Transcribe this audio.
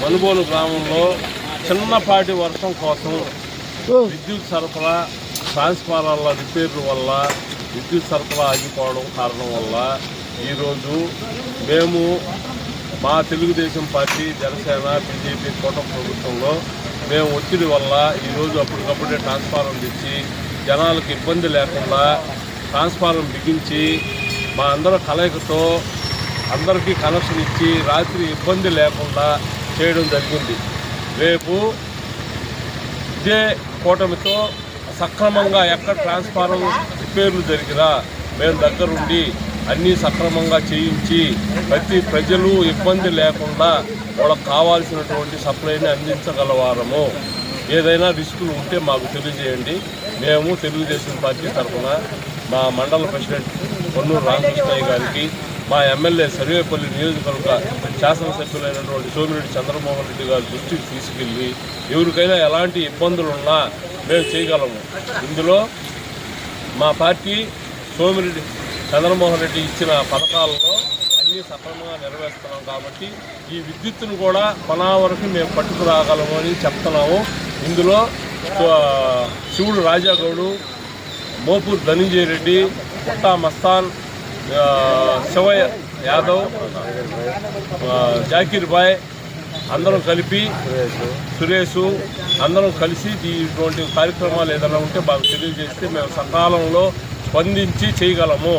మనుగోలు గ్రామంలో చిన్నపాటి వర్షం కోసం విద్యుత్ సరఫరా ట్రాన్స్ఫార్మర్ల రిపేర్ల వల్ల విద్యుత్ సరఫరా ఆగిపోవడం కారణం వల్ల ఈరోజు మేము మా తెలుగుదేశం పార్టీ జనసేన బీజేపీ కూటమి ప్రభుత్వంలో మేము ఒత్తిడి వల్ల ఈరోజు అప్పటికప్పుడే ట్రాన్స్ఫార్మర్ తెచ్చి జనాలకు ఇబ్బంది లేకుండా ట్రాన్స్ఫార్మర్ బిగించి మా అందరి కలయికతో అందరికీ కనెక్షన్ ఇచ్చి రాత్రి ఇబ్బంది లేకుండా చేయడం జరిగింది. రేపు ఇదే కూటమితో సక్రమంగా ఎక్కడ ట్రాన్స్ఫారం రిపేర్లు జరిగినా మేము దగ్గరుండి అన్నీ సక్రమంగా చేయించి ప్రతి ప్రజలు ఇబ్బంది లేకుండా వాళ్ళకి కావాల్సినటువంటి సప్లైని అందించగలవారము. ఏదైనా రిస్కులు ఉంటే మాకు తెలియజేయండి. మేము తెలుగుదేశం పార్టీ తరఫున మా మండల ప్రెసిడెంట్ పొన్నూరు రామకృష్ణయ్య గారికి మా ఎమ్మెల్యే సర్వేపల్లి నియోజకవర్గ శాసనసభ్యులైనటువంటి సోమిరెడ్డి చంద్రమోహన్ రెడ్డి గారి దృష్టికి తీసుకెళ్ళి ఎవరికైనా ఎలాంటి ఇబ్బందులు ఉన్నా మేము చేయగలము. ఇందులో మా పార్టీ సోమిరెడ్డి చంద్రమోహన్ రెడ్డి ఇచ్చిన పథకాలలో అన్నీ సఫలంగా నెరవేరుస్తున్నాం కాబట్టి ఈ విద్యుత్తును కూడా కొనా వరకు మేము పట్టుకురాగలము అని చెప్తున్నాము. ఇందులో శివుడు రాజాగౌడు మోపూర్ ధనంజయ రెడ్డి పుట్టా మస్తాన్ శివయ్య యాదవ్ ఆ, జాకీర్ బాయ్ అందరం కలిపి సురేష్ అందరం కలిసి ఇటువంటి కార్యక్రమాలు ఏదైనా ఉంటే మాకు తెలియజేస్తే మేము సకాలంలో స్పందించి చేయగలము.